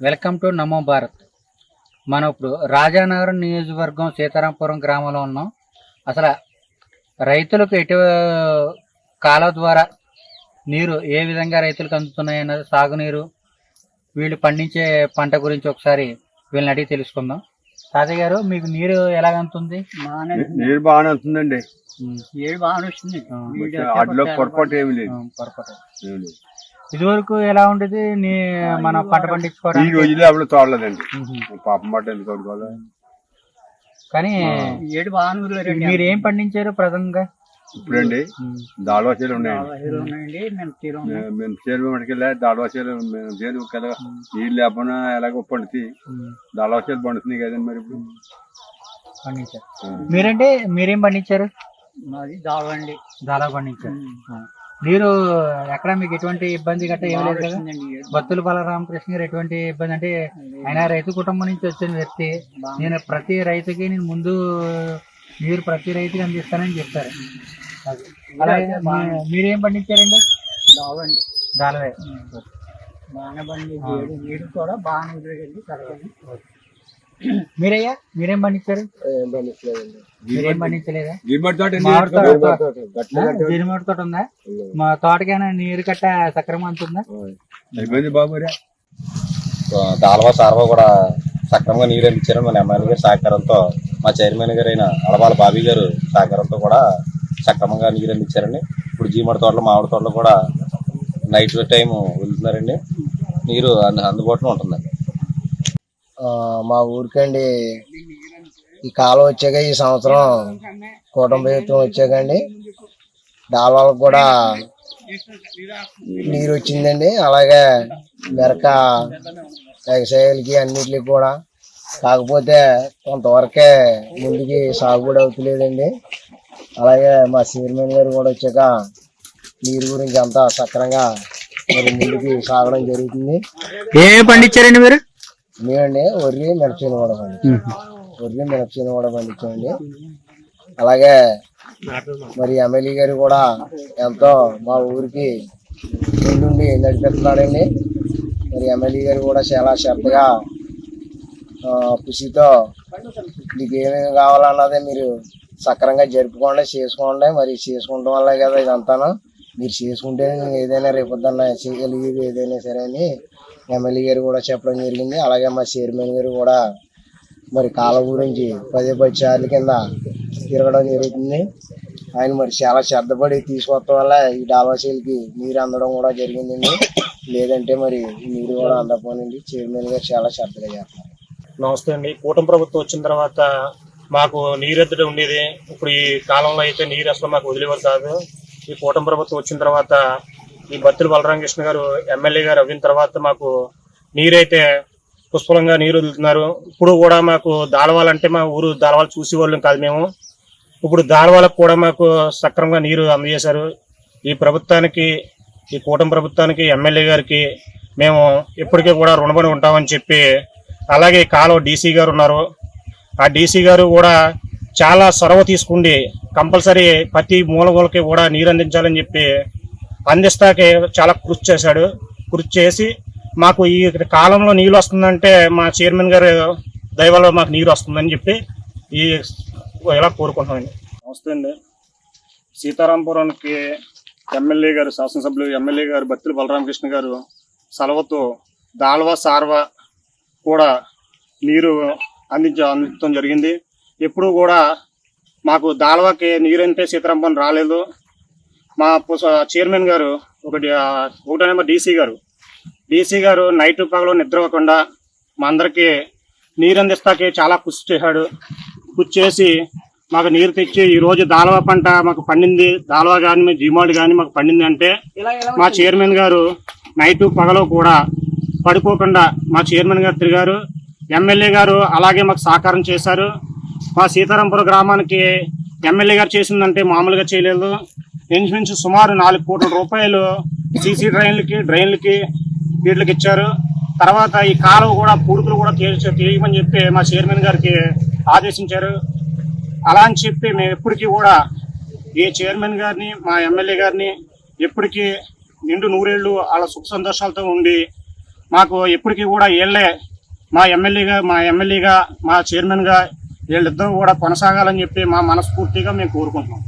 Welcome to నమో భారత్. మనం ఇప్పుడు రాజానగరం నియోజకవర్గం సీతారాంపురం గ్రామంలో ఉన్నాం. అసలు రైతులకు ఎటు కాలువ ద్వారా నీరు ఏ విధంగా రైతులకు అందుతున్నాయి అన్నది సాగునీరు వీళ్ళు పండించే పంట గురించి ఒకసారి వీళ్ళని అడిగి తెలుసుకుందాం. తాతయ్య గారు మీకు నీరు ఎలాగ అందుతుంది? నీరు బాగానే వస్తుందండి ఉమ్, ఏడు బాగా వస్తుంది. ఆ, వాటిలో పొరపాటు ఏమి లేదు. పొరపాటు. ఇదివరకు ఎలా ఉండేది? నీ మన పంట ఈ పండించుకోవడానికి? రోజులే అప్పుడు తోడలేదండి. పాపం మాట ఎందుకు కానీ ఏడు బాగా మీరు ఏం పండించారు ప్రధానంగా? ఇప్పుడండి దాడవాసీలు ఉన్నాయండి. మేము. తీరు మే- మేము చేరు మటుకెళ్ళి దాడవాసీలు మేము చేరు కదా. నీళ్ళు లేకపోయినా ఎలాగో పండుతాయి. దాడవాసీలు పండుతున్నాయి కదండి మరి ఇప్పుడు. పండించారు. మీరంటే మీరేం పండించారు? మాది దావండి దాలా పండించారు. నీరు ఎక్కడ మీకు ఎటువంటి ఇబ్బంది గట్రా ఏం లేదు కదా? బత్తుల బలరామకృష్ణ గారు ఎటువంటి ఇబ్బంది అంటే ఆయన రైతు కుటుంబం నుంచి వచ్చిన వ్యక్తి. నేను ప్రతి రైతుకి నేను ముందు నీరు ప్రతి రైతుకి అందిస్తానని చెప్పారు అది. అలాగే మీరేం పండించారండి? దాలవే బాగానే ఏడు నీరు కూడా బాగానే మీరయ్యా? మీరేం పండించారు? మీరేం పండించలేదా? తోట ఉందా? మా తోటకైనా నీరు కట్ట సక్రమం అంతుందా అయిపోయింది బాబు రే దాల్వా సార్వా కూడా సక్రమంగా నీరు అందించారు. మన ఎమ్మెల్యే గారి సహకారంతో మా చైర్మన్ గారు అయిన అలవాల బాబీ గారు సహకారంతో కూడా సక్రమంగా నీరు అందించారండి. ఇప్పుడు జీమడి తోటలు మామిడి తోటలు కూడా నైట్ టైం వెళ్తున్నారండి. నీరు అందు- అందుబాటులో ఉంటుందండి. మా ఊరికండి ఈ కాలం వచ్చాక ఈ సంవత్సరం కూటమి ప్రభుత్వం వచ్చాకండి. డాల్వాలకు కూడా నీరు వచ్చిందండి. అలాగే మెరక వ్యవసాయాలకి అన్నిటికి కూడా. కాకపోతే కొంతవరకే ముందుకి సాగుబడి అవుతలేదండి. అలాగే మా చైర్మన్ గారు కూడా వచ్చాక నీరు గురించి అంతా సక్రంగా మరి ముందుకి సాగడం జరుగుతుంది. ఏమేమి పండించారండి మీరు? మేమండి వరి మిరపచేను కూడా పండించాం. వరి మిరపచేను కూడా పండించామండి. అలాగే మరి ఎమ్మెల్యే గారు కూడా ఎంతో మా ఊరికి ముందుండి నడిపిస్తున్నాడండి మరి ఎమ్మెల్యే గారు కూడా చాలా శ్రద్ధగా కృషితో మీకు ఏమేమి కావాలన్నది మీరు సక్రంగా జరుపుకోండి చేసుకోండి మరి చేసుకుంటాం వల్లే కదా ఇదంతాను. మీరు చేసుకుంటే ఏదైనా రేపొద్దున్న చేయగలిగేది ఏదైనా సరే అని ఎమ్మెల్యే గారు కూడా చెప్పడం జరిగింది. అలాగే మా చైర్మన్ గారు కూడా మరి కాలం గురించి పదే పది సార్లు కింద తిరగడం జరుగుతుంది. ఆయన మరి చాలా శ్రద్ధపడి తీసుకొస్తాం వల్ల ఈ డాబాసీలకి నీరు అందడం కూడా జరిగిందండి. లేదంటే మరి నీరు కూడా అందకపోనండి. చైర్మన్ గారు చాలా శ్రద్ధగా చేస్తారు నమస్తే అండి. కూటమి ప్రభుత్వం వచ్చిన తర్వాత మాకు నీరెద్దడి ఉండేది. ఇప్పుడు ఈ కాలంలో అయితే నీరు అసలు మాకు వదిలేవారు కాదు. ఈ కూటమి ప్రభుత్వం వచ్చిన తర్వాత ఈ బత్తుల బలరామకృష్ణ గారు ఎమ్మెల్యే గారు అవిన తర్వాత మాకు నీరైతే పుష్కలంగా నీరు వదులుతున్నారు. ఇప్పుడు కూడా మాకు దాలవాలంటే మా ఊరు దాలవాలు చూసేవాళ్ళం కాదు మేము. ఇప్పుడు దాలవాలకు కూడా మాకు సక్రమంగా నీరు అందజేశారు. ఈ ప్రభుత్వానికి ఈ కూటమి ప్రభుత్వానికి ఎమ్మెల్యే గారికి మేము ఇప్పటికీ కూడా రుణపడి ఉంటామని చెప్పి అలాగే కాలువ డీసీ గారు ఉన్నారు. ఆ డీసీ గారు కూడా చాలా చొరవ తీసుకుండి కంపల్సరీ ప్రతి మూలగోలకి కూడా నీరు అందించాలని చెప్పి అందిస్తాకే చాలా కృషి చేశాడు. కృషి చేసి మాకు ఈ కాలంలో నీళ్ళు వస్తుందంటే మా చైర్మన్ గారు దయవల్ల మాకు నీరు వస్తుందని చెప్పి ఈ ఇలా కోరుకుంటున్నామండి. నమస్తే అండి. సీతారాంపురానికి ఎమ్మెల్యే గారు శాసనసభ్యులు ఎమ్మెల్యే గారు బత్తిల బలరామకృష్ణ గారు సెలవుతో దాల్వా సార్వ కూడా నీరు అందించ అందించడం జరిగింది. ఎప్పుడు కూడా మాకు దాల్వాకి నీరు అంటే సీతారాంపం రాలేదు. మా చైర్మన్ గారు ఒకటి ఒకటో నెంబర్ డీసీ గారు. డీసీ గారు నైట్ పగలు నిద్రపోకుండా మా అందరికీ నీరు అందిస్తాకి చాలా కృషి చేశాడు. కృషి చేసి మాకు నీరు తెచ్చి ఈ రోజు దాల్వా పంట మాకు పండింది. దాల్వా కానీ జీమాడు కానీ మాకు పండింది అంటే మా చైర్మన్ గారు నైట్ పగలు కూడా పడిపోకుండా మా చైర్మన్ గారు తిరిగారు. ఎమ్మెల్యే గారు అలాగే మాకు సహకారం చేశారు. మా సీతారాంపురం గ్రామానికి ఎమ్మెల్యే గారు చేసిందంటే మామూలుగా చేయలేదు. ఇంచుమించు సుమారు నాలుగు కోట్ల రూపాయలు సీసీ డ్రైన్లకి డ్రైన్లకి వీటికి ఇచ్చారు. తర్వాత ఈ కాలువ కూడా పూడుకులు కూడా తీర్చ తీయమని చెప్పి మా చైర్మన్ గారికి ఆదేశించారు. అలా అని చెప్పి మేము ఎప్పటికీ కూడా ఏ చైర్మన్ గారిని మా ఎమ్మెల్యే గారిని ఎప్పటికీ నిండు నూరేళ్ళు వాళ్ళ సుఖ సంతోషాలతో ఉండి మాకు ఎప్పటికీ కూడా వీళ్ళే మా ఎమ్మెల్యేగా మా ఎమ్మెల్యేగా మా చైర్మన్గా వీళ్ళిద్దరూ కూడా కొనసాగాలని చెప్పి మా మనస్ఫూర్తిగా మేము కోరుకుంటున్నాం.